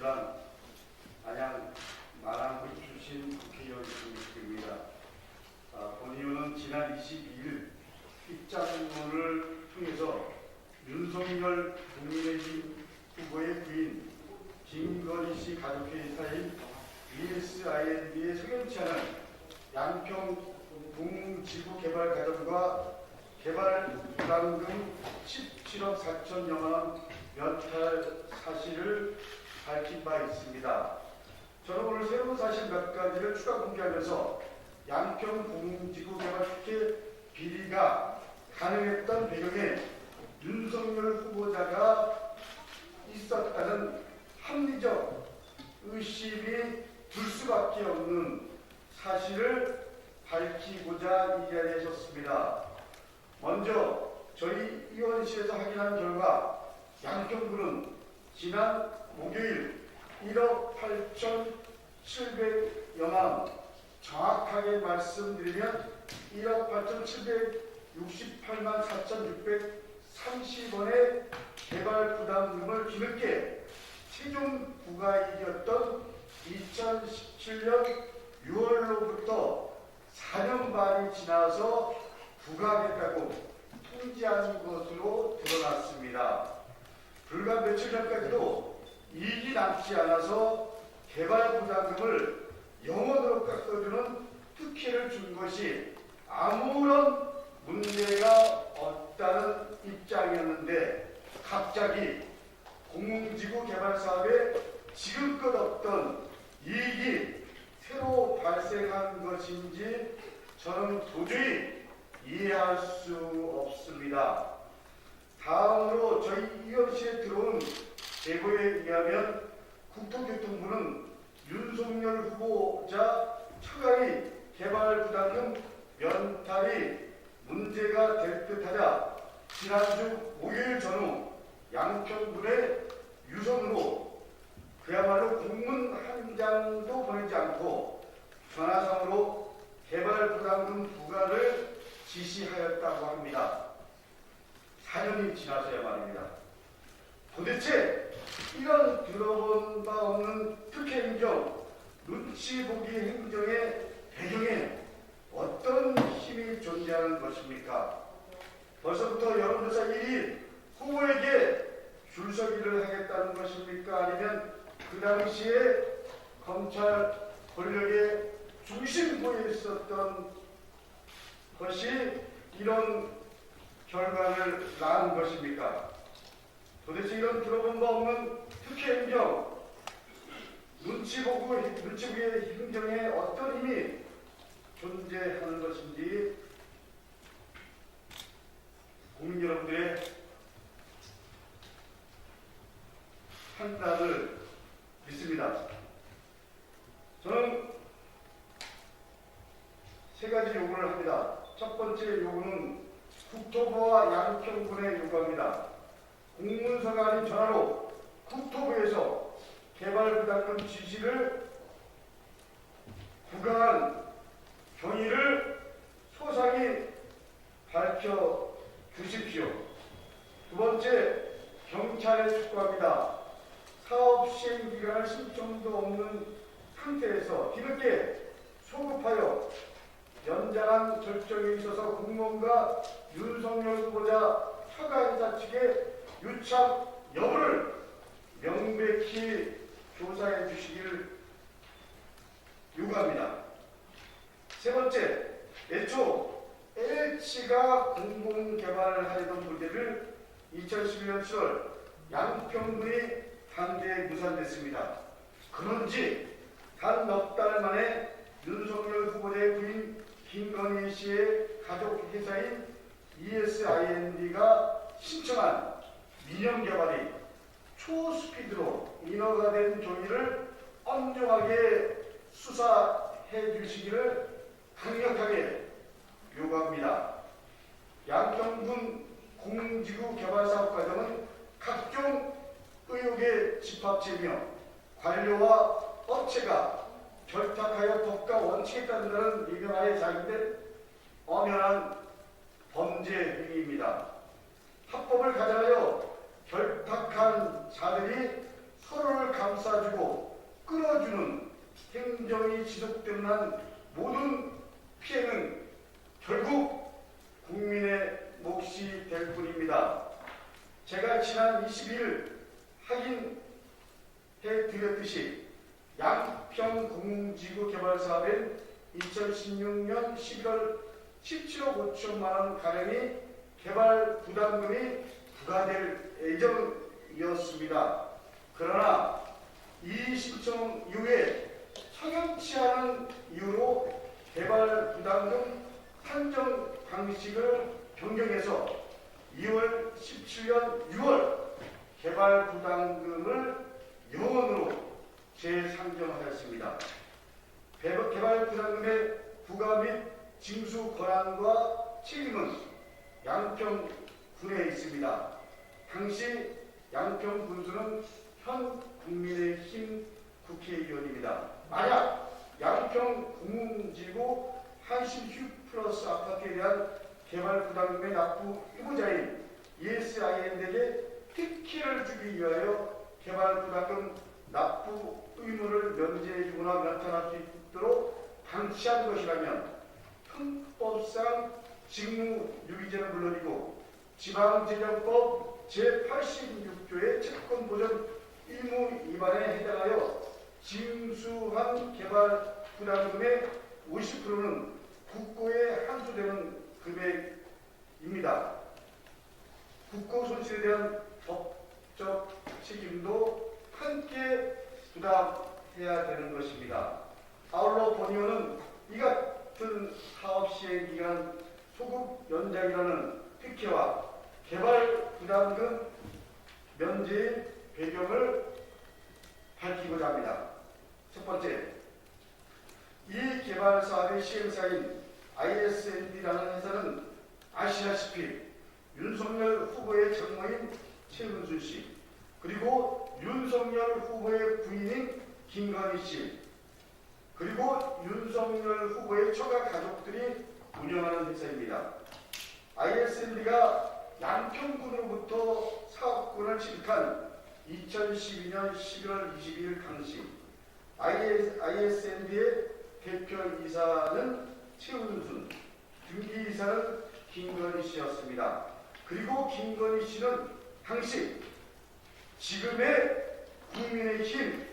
새누리당 안양 마랑구 출신 국회의원입니다. 아, 본 의원은 지난 22일 입장문을 통해서 윤석열 국민의힘 후보의 부인 김건희 씨 가족회 회사인 ESIND의 석연치 않은 양평 동지구개발가정과 개발 부담금 17억 4천여만 원 면탈 사실을 밝힌 바 있습니다. 저는 오늘 새로운 사실 몇 가지를 추가 공개하면서 양평 공지구 개발 특혜 비리가 가능했던 배경에 윤석열 후보자가 있었다는 합리적 의심이 들 수밖에 없는 사실을 밝히고자 이 자리에 섰습니다. 먼저 저희 의원실에서 확인한 결과 양평구는 지난 목요일 1억 8,700여만 원, 정확하게 말씀드리면 1억 8,768만 4,630원의 개발 부담금을 뒤늦게 최종 부가이익이었던 2017년 6월로부터 4년 반이 지나서 부과하겠다고 통지한 것으로 드러났습니다. 불과 며칠 전까지도 이익이 남지 않아서 개발 부담금을 영원으로 깎아주는 특혜를 준 것이 아무런 문제가 없다는 입장이었는데 갑자기 공공지구 개발 사업에 지금껏 없던 이익이 새로 발생한 것인지 저는 도저히 이해할 수 없습니다. 다음으로 저희 의원실에 들어온 제보에 의하면 국토교통부는 윤석열 후보자 처가의 개발 부담금 면탈이 문제가 될 듯하자 지난주 목요일 전후 양평군의 유선으로 그야말로 공문 한 장도 보내지 않고 전화상으로 개발 부담금 부과를 지시하였다고 합니다. 4년이 지나서야 말입니다. 도대체 이런 들어본 바 없는 특혜 행정, 눈치 보기 행정의 배경에 어떤 힘이 존재하는 것입니까? 벌써부터 여론조사 1위 후보에게 줄서기를 하겠다는 것입니까? 아니면 그 당시에 검찰 권력의 중심부에 있었던 것이 이런 결과를 낳은 것입니까? 도대체 이런 들어본 바 없는 특혜 행정, 눈치 보고 눈치 보기의 행정에 어떤 힘이 존재하는 것인지 국민 여러분들의 판단을 믿습니다. 저는 세 가지 요구를 합니다. 첫 번째 요구는 국토부와 양평군에 요구합니다. 공문서가 아닌 전화로 국토부에서 개발 부담금 지시를 부과한 경위를 소상히 밝혀 주십시오. 두 번째, 경찰에 촉구합니다. 사업 시행 기간을 신청도 없는 상태에서 뒤늦게 소급하여 연장한 결정에 있어서 공무원과 윤석열 후보자 처가회사 측의 유착 여부를 명백히 조사해 주시기를 요구합니다. 세 번째, 애초 L치가 공공 개발을 하려던 문제를 2011년 7월 양평군이 반대에 무산됐습니다. 그런지 단 넉 달 만에 윤석열 후보자의 부인 김건희 씨의 가족 회사인 ESIND가 신청한 민영 개발이 초스피드로 인허가 된 종이를 엄정하게 수사해 주시기를 강력하게 요구합니다. 양평군 공지구 개발 사업 과정은 각종 의혹의 집합체며 관료와 업체가 결탁하여 법과 원칙에 따른다는 미명하에 자인된 엄연한 범죄 행위입니다. 합법을 가장하여 결탁한 자들이 서로를 감싸주고 끌어주는 행정이 지속된 한 모든 피해는 결국 국민의 몫이 될 뿐입니다. 제가 지난 22일 확인해 드렸듯이 양평 공공지구 개발 사업인 2016년 11월 17억 5천만 원 가량이 개발 부담금이 부과될 예정이었습니다. 그러나 이 신청 이후에 성형치 않은 이유로 개발 부담금 산정 방식을 변경해서 2월 17년 6월 개발 부담금을 영원으로 재상정하였습니다. 개발 부담금의 부과 및 징수 권한과 책임은 양평 군에 있습니다. 당시 양평 군수는 현 국민의힘 국회의원입니다. 만약 양평 공공지구 한신 휴 플러스 아파트에 대한 개발 부담금의 납부 의무자인 ESIN에게 특혜를 주기 위하여 개발 부담금 납부 의무를 면제해주거나 면탈할 수 있도록 방치한 것이라면 형법상 직무 유기죄는 물론이고 지방재정법 제86조의 채권보전 의무 위반에 해당하여 징수한 개발 부담금의 50%는 국고에 환수되는 금액입니다. 국고 손실에 대한 법적 책임도 함께 부담해야 되는 것입니다. 아울러 본의원은 이 같은 사업 시행 기간 소급 연장이라는 특혜와 개발 부담금 면제의 배경을 밝히고자 합니다. 첫 번째, 이 개발 사업의 시행사인 ISND라는 회사는 아시다시피 윤석열 후보의 장모인 최은순 씨, 그리고 윤석열 후보의 부인인 김건희 씨, 그리고 윤석열 후보의 처가 가족들이 운영하는 회사입니다. ISND가 양평군으로부터 사업권을 취득한 2012년 11월 22일 당시 ISND의 대표이사는 최은순, 등기이사는 김건희 씨였습니다. 그리고 김건희 씨는 당시 지금의 국민의힘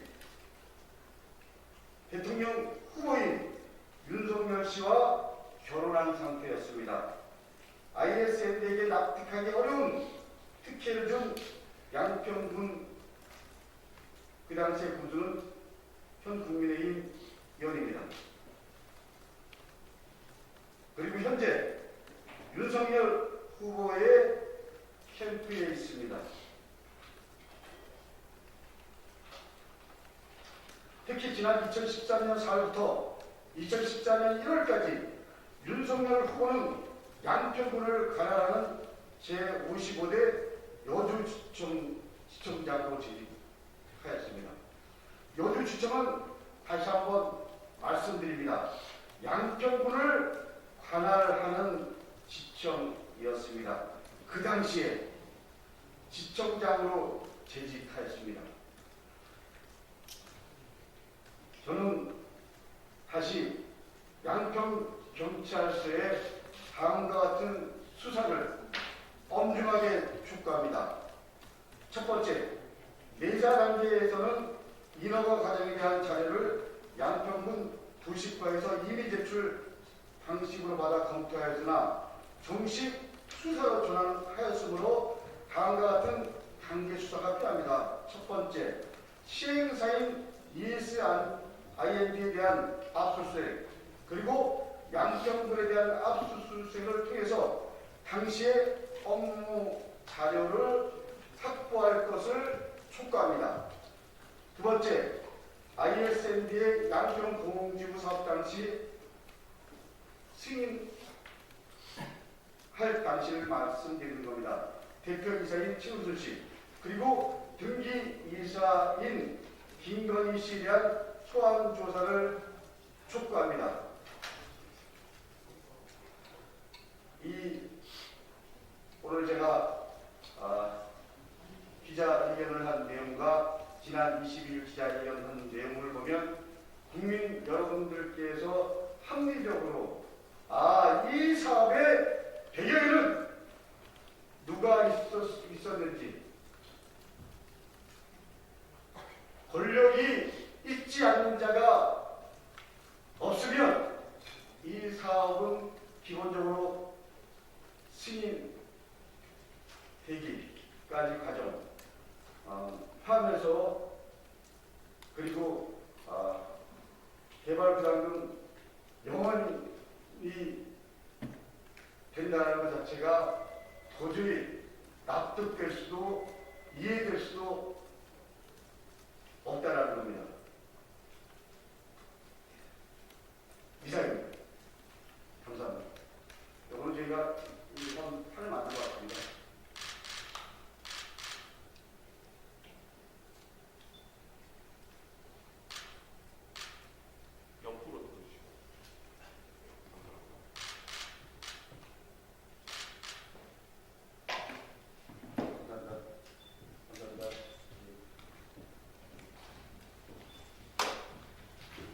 대통령 후보인 윤석열 씨와 결혼한 상태였습니다. ISND에게 납득하기 어려운 특혜를 준 양평군 그 당시의 군수는 현 국민의힘 의원입니다. 그리고 현재 윤석열 후보의 캠프에 있습니다. 특히 지난 2014년 4월부터 2014년 1월까지 윤석열 후보는 양평군을 관할하는 제55대 여주시청 시청장으로 재직하였습니다. 여주시청은 다시 한번 말씀드립니다. 양평군을 관할하는 지청이었습니다. 그 당시에 지청장으로 재직하였습니다. 저는 다시 양평 경찰서의 다음과 같은 수사를 엄중하게 촉구합니다. 첫 번째, 내사 단계에서는 인허가 과정에 대한 자료를 양평군 부식과에서 이미 제출 방식으로 받아 검토하였으나 정식 수사로 전환하였으므로 다음과 같은 단계 수사가 필요합니다. 첫 번째, 시행사인 ESIND에 대한 압수수색 그리고 양평군에 대한 압수수색을 통해서 당시의 업무 자료를 확보할 것을 촉구합니다. 두 번째, ISND의 양평 공공지구 사업 당시 승인할 당시를 말씀드리는 겁니다. 대표이사인 최우순 씨, 그리고 등기이사인 김건희 씨에 대한 소환 조사를 촉구합니다. 이 오늘 제가 아, 기자회견을 한 내용과 지난 22일 기자회견 한 내용을 보면 국민 여러분들께서 합리적으로 아 이 사업의 배경에는 누가 있었, 있었는지 자체가 도저히 납득될 수도 이해될 수도